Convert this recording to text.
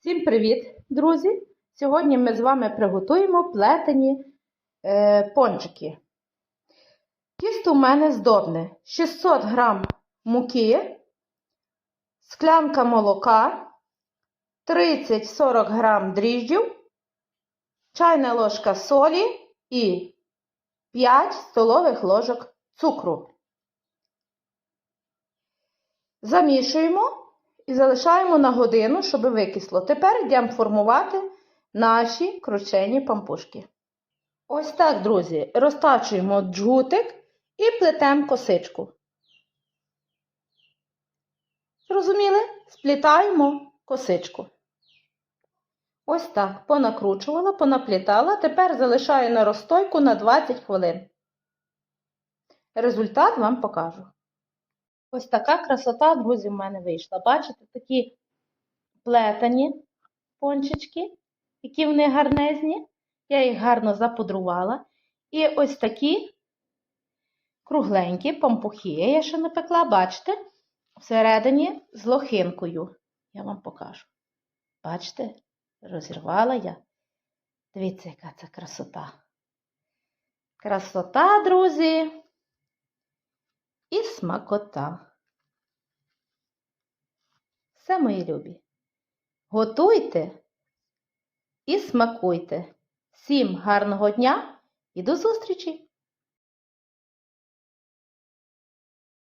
Всім привіт, друзі! Сьогодні ми з вами приготуємо плетені е, пончики. Тісто у мене здобне 600 г муки, склянка молока, 30-40 г дріжджів, чайна ложка солі і 5 столових ложок цукру. Замішуємо і залишаємо на годину, щоб викисло. Тепер йдемо формувати наші кручені пампушки. Ось так, друзі, розтачуємо джгутик і плетемо косичку. Зрозуміли? Сплітаємо косичку. Ось так, понакручувала, понаплітала, тепер залишаю на розстойку на 20 хвилин. Результат вам покажу. Ось така красота, друзі, в мене вийшла. Бачите, такі плетені пончички, які вони гарнезні. Я їх гарно запудрувала. І ось такі кругленькі пампухи. Я ще напекла, бачите, всередині з лохинкою. Я вам покажу. Бачите, розірвала я. Дивіться, яка це красота. Красота, друзі і смакота. Все, мої любі. Готуйте і смакуйте. Всім гарного дня і до зустрічі!